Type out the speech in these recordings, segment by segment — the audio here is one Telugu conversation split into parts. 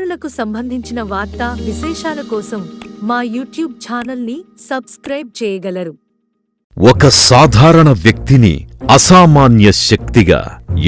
చిన్నారులకు సంబంధించిన వార్తా విశేషాల కోసం మా యూట్యూబ్ ఛానల్ని సబ్స్క్రైబ్ చేయగలరు. ఒక సాధారణ వ్యక్తిని అసామాన్య శక్తిగా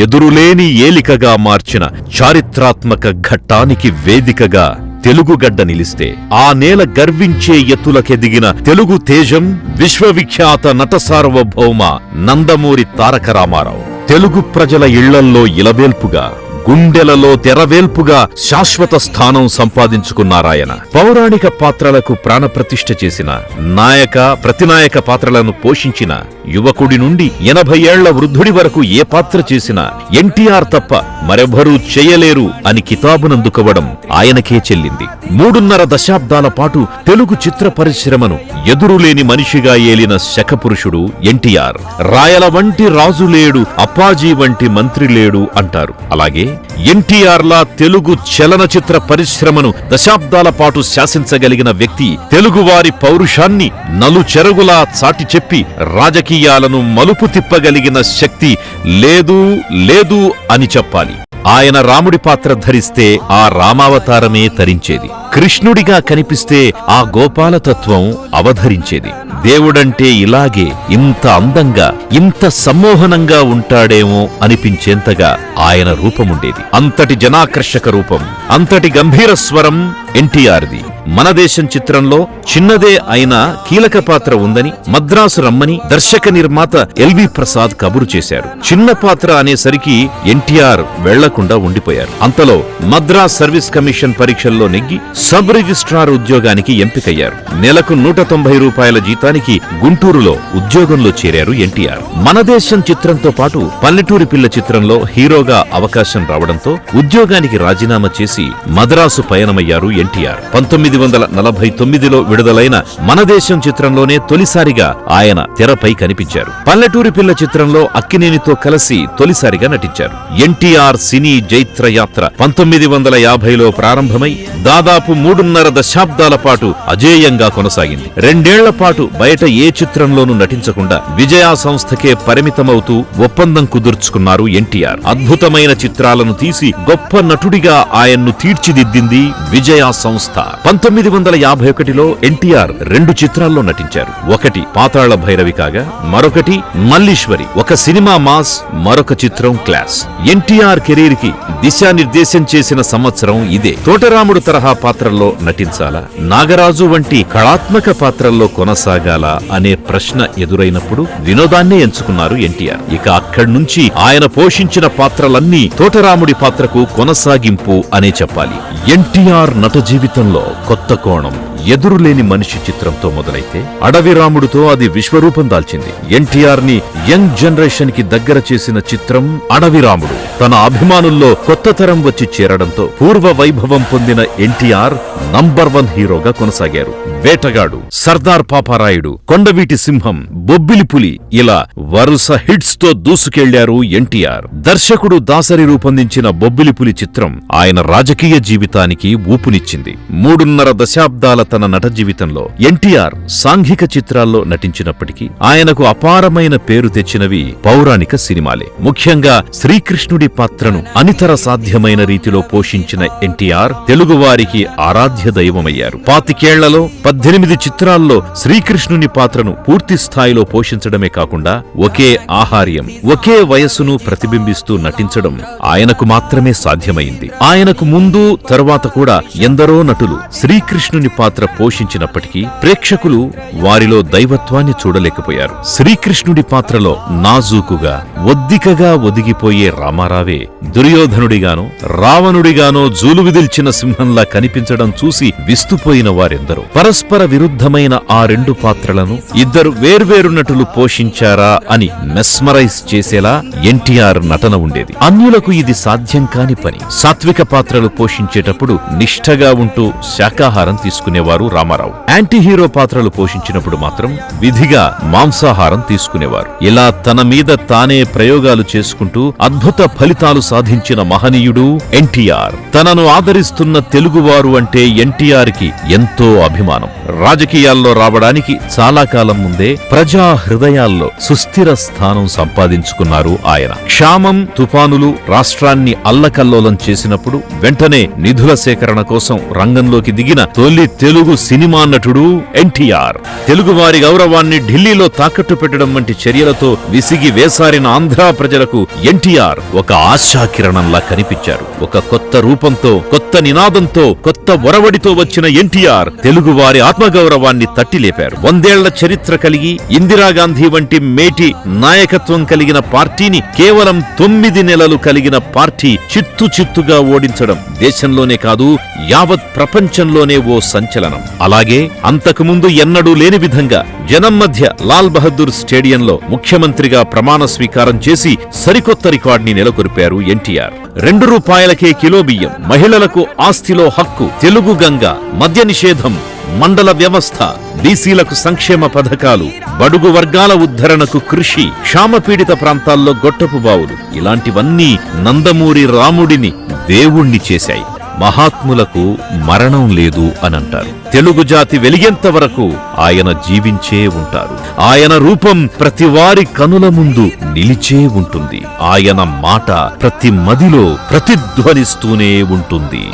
ఎదురులేని ఏలికగా మార్చిన చారిత్రాత్మక ఘట్టానికి వేదికగా తెలుగుగడ్డ నిలిస్తే ఆ నేల గర్వించే ఎత్తులకెదిగిన తెలుగు తేజం విశ్వవిఖ్యాత నట సార్వభౌమ నందమూరి తారక రామారావు. తెలుగు ప్రజల ఇళ్ళల్లో ఇలవేల్పుగా గుండెలలో తెరవేల్పుగా శాశ్వత స్థానం సంపాదించుకున్నారాయన. పౌరాణిక పాత్రలకు ప్రాణప్రతిష్ఠ చేసిన నాయక ప్రతినాయక పాత్రలను పోషించిన యువకుడి నుండి ఎనభై ఏళ్ళ వృద్ధుడి వరకు ఏ పాత్ర చేసినా ఎన్టీఆర్ తప్ప మరెవ్వరూ చేయలేరు అని కితాబునందుకోవడం ఆయనకే చెల్లింది. మూడున్నర దశాబ్దాల పాటు తెలుగు చిత్ర పరిశ్రమను ఎదురులేని మనిషిగా ఏలిన శకపురుషుడు ఎన్టీఆర్. రాయల వంటి రాజు లేడు అప్పాజీ వంటి మంత్రి లేడు అంటారు. అలాగే ఎన్టీఆర్ తెలుగు చలనచిత్ర పరిశ్రమను దశాబ్దాల పాటు శాసించగలిగిన వ్యక్తి తెలుగువారి పౌరుషాన్ని నలుచెరుగులా చాటి చెప్పి రాజకీయాలను మలుపు తిప్పగలిగిన శక్తి లేదు లేదు అని చెప్పాలి. ఆయన రాముడి పాత్ర ధరిస్తే ఆ రామావతారమే తరించేది. కృష్ణుడిగా కనిపిస్తే ఆ గోపాలతత్వం అవధరించేది. దేవుడంటే ఇలాగే ఇంత అందంగా ఇంత సమ్మోహనంగా ఉంటాడేమో అనిపించేంతగా ఆయన రూపముండేది. అంతటి జనాకర్షక రూపం అంతటి గంభీర స్వరం ఎన్టీఆర్ది. మన దేశం చిత్రంలో చిన్నదే అయినా కీలక పాత్ర ఉందని మద్రాసు రమ్మని దర్శక నిర్మాత ఎల్వి ప్రసాద్ కబురు చేశారు. చిన్న పాత్ర అనేసరికి ఎన్టీఆర్ వెళ్ళకుండా ఉండిపోయారు. అంతలో మద్రాస్ సర్వీస్ కమిషన్ పరీక్షల్లో నెగ్గి సబ్ రిజిస్ట్రార్ ఉద్యోగానికి ఎంపికయ్యారు. నెలకు నూట తొంభై రూపాయల జీతానికి గుంటూరులో ఉద్యోగంలో చేరారు ఎన్టీఆర్. మన దేశం చిత్రంతో పాటు పల్లెటూరి పిల్ల చిత్రంలో హీరోగా అవకాశం రావడంతో ఉద్యోగానికి రాజీనామా చేసి మద్రాసు పయనమయ్యారు ఎన్టీఆర్. పంతొమ్మిది వందల నలభై తొమ్మిదిలో విడుదలైన మన దేశం చిత్రంలోనే తొలిసారిగా ఆయన తెరపై కనిపించారు. పల్లెటూరి పిల్ల చిత్రంలో అక్కినేనితో కలిసి తొలిసారిగా నటించారు. ఎన్టీఆర్ సినీ జైత్ర యాత్ర పంతొమ్మిది వందల యాభైలో ప్రారంభమై దాదాపు మూడున్నర దశాబ్దాల పాటు అజేయంగా కొనసాగింది. రెండేళ్ళ పాటు బయట ఏ చిత్రంలోనూ నటించకుండా విజయా సంస్థకే పరిమితమవుతూ ఒప్పందం కుదుర్చుకున్నారు ఎన్టీఆర్. అద్భుతమైన చిత్రాలను తీసి గొప్ప నటుడిగా ఆయన్ను తీర్చిదిద్దింది విజయా సంస్థ. పంతొమ్మిది వందల యాభై ఒకటిలో ఎన్టీఆర్ రెండు చిత్రాల్లో నటించారు. ఒకటి పాతాళ భైరవి కాగా మరొకటి మల్లీశ్వరి. ఒక సినిమా మాస్ మరొక చిత్రం క్లాస్. ఎన్టీఆర్ కెరీర్కి దిశానిర్దేశం చేసిన సంవత్సరం ఇదే. తోటరాముడు తరహా పాత్రల్లో నటించాలా? నాగరాజు వంటి కళాత్మక పాత్రల్లో కొనసాగాలా? అనే ప్రశ్న ఎదురైనప్పుడు వినోదాన్నే ఎంచుకున్నారు ఎన్టీఆర్. ఇక అక్కడి నుంచి ఆయన పోషించిన పాత్రలన్నీ తోటరాముడి పాత్రకు కొనసాగింపు అనే చెప్పాలి. ఎన్టీఆర్ నట జీవితంలో కొత్త కోణం ఎదురులేని మనిషి చిత్రంతో మొదలైతే అడవి రాముడితో అది విశ్వరూపం దాల్చింది. ఎన్టీఆర్ని యంగ్ జనరేషన్కి దగ్గర చేసిన చిత్రం అడవి రాముడు. తన అభిమానుల్లో కొత్త తరం వచ్చి చేరడంతో పూర్వ వైభవం పొందిన ఎన్టీఆర్ నంబర్ వన్ హీరోగా కొనసాగారు. వేటగాడు సర్దార్ పాపారాయుడు కొండవీటి సింహం బొబ్బిలి పులి ఇలా వరుస హిట్స్తో దూసుకెళ్ళారు ఎన్టీఆర్. దర్శకుడు దాసరి రూపొందించిన బొబ్బిలి పులి చిత్రం ఆయన రాజకీయ జీవితానికి ఊపునిచ్చింది. మూడున్నర దశాబ్దాల తన నట జీవితంలో ఎన్టీఆర్ సాంఘిక చిత్రాల్లో నటించినప్పటికీ ఆయనకు అపారమైన పేరు తెచ్చినవి పౌరాణిక సినిమాలే. ముఖ్యంగా శ్రీకృష్ణుడి పాత్రను అనితర సాధ్యమైన రీతిలో పోషించిన ఎన్టీఆర్ తెలుగువారికి ఆరాధ్య దైవమయ్యారు. పాతికేళ్ళలో పద్దెనిమిది చిత్రాల్లో శ్రీకృష్ణుని పాత్రను పూర్తి స్థాయిలో పోషించడమే కాకుండా ఒకే ఆహార్యం ఒకే వయస్సును ప్రతిబింబిస్తూ నటించడం ఆయనకు మాత్రమే సాధ్యమైంది. ఆయనకు ముందు తరువాత కూడా ఎందరో నటులు శ్రీకృష్ణుని పాత్ర పోషించినప్పటికీ ప్రేక్షకులు వారిలో దైవత్వాన్ని చూడలేకపోయారు. శ్రీకృష్ణుడి పాత్రలో నాజూకుగా ఒద్దికగా ఒదిగిపోయే రామారావే దుర్యోధనుడిగానో రావణుడిగానో జూలు విదిల్చిన సింహంలా కనిపించడం చూసి విస్తుపోయిన వారెందరో. పరస్పర విరుద్ధమైన ఆ రెండు పాత్రలను ఇద్దరు వేర్వేరు నటులు పోషించారా అని మెస్మరైజ్ చేసేలా ఎన్టీఆర్ నటన ఉండేది. అన్యులకు ఇది సాధ్యం కాని పని. సాత్విక పాత్రలు పోషించేటప్పుడు నిష్ఠగా ఉంటూ శాకాహారం తీసుకునేవారు. చేసేవారు రామారావు. యాంటీ హీరో పాత్రలు పోషించినప్పుడు మాత్రం విధిగా మాంసాహారం తీసుకునేవారు. ఇలా తన మీద తానే ప్రయోగాలు చేసుకుంటూ అద్భుత ఫలితాలు సాధించిన మహనీయుడు ఎన్టీఆర్. తనను ఆదరిస్తున్న తెలుగువారు అంటే ఎన్టీఆర్కి ఎంతో అభిమానం. రాజకీయాల్లో రావడానికి చాలా కాలం ముందే ప్రజా హృదయాల్లో సుస్థిర స్థానం సంపాదించుకున్నారు ఆయన. క్షామం తుఫానులు రాష్ట్రాన్ని అల్లకల్లోలం చేసినప్పుడు వెంటనే నిధుల సేకరణ కోసం రంగంలోకి దిగిన తొలి తెలుగు సినిమా నటుడు ఎన్టీఆర్. తెలుగువారి గౌరవాన్ని ఢిల్లీలో తాకట్టు పెట్టడం వంటి చర్యలతో విసిగి వేసారిన ఆంధ్రా ప్రజలకు ఎన్టీఆర్ ఒక ఆశాకిరణంలా కనిపించారు. ఒక కొత్త రూపంతో కొత్త నినాదంతో కొత్త ఒరవడితో వచ్చిన ఎన్టీఆర్ తెలుగువారి ఆత్మగౌరవాన్ని తట్టిలేపారు. వందేళ్ళ చరిత్ర కలిగి ఇందిరాగాంధీ వంటి మేటి నాయకత్వం కలిగిన పార్టీని కేవలం తొమ్మిది నెలలు కలిగిన పార్టీ చిత్తు చిత్తుగా ఓడించడం దేశంలోనే కాదు యావత్ ప్రపంచంలోనే ఓ సంచలనం. అలాగే అంతకుముందు ఎన్నడూ లేని విధంగా జనం మధ్య లాల్ బహదూర్ స్టేడియంలో ముఖ్యమంత్రిగా ప్రమాణ స్వీకారం చేసి సరికొత్త రికార్డుని నెలకొల్పారు ఎన్టీఆర్. రెండు రూపాయలకే కిలో బియ్యం మహిళలకు ఆస్తిలో హక్కు తెలుగు గంగ మద్య నిషేధం మండల వ్యవస్థ బీసీలకు సంక్షేమ పథకాలు బడుగు వర్గాల ఉద్ధరణకు కృషి క్షామపీడిత ప్రాంతాల్లో గొట్టపు బావులు ఇలాంటివన్నీ నందమూరి రాముడిని దేవుణ్ణి చేశాయి. మహాత్ములకు మరణం లేదు అనంటారు. తెలుగు జాతి వెలిగేంత వరకు ఆయన జీవించే ఉంటారు. ఆయన రూపం ప్రతి వారి కనుల ముందు నిలిచే ఉంటుంది. ఆయన మాట ప్రతి మదిలో ప్రతిధ్వనిస్తూనే ఉంటుంది.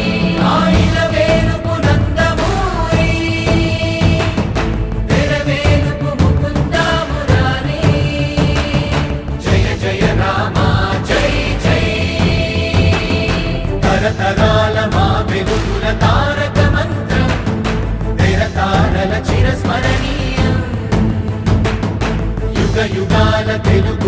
యుగాల తెలుగు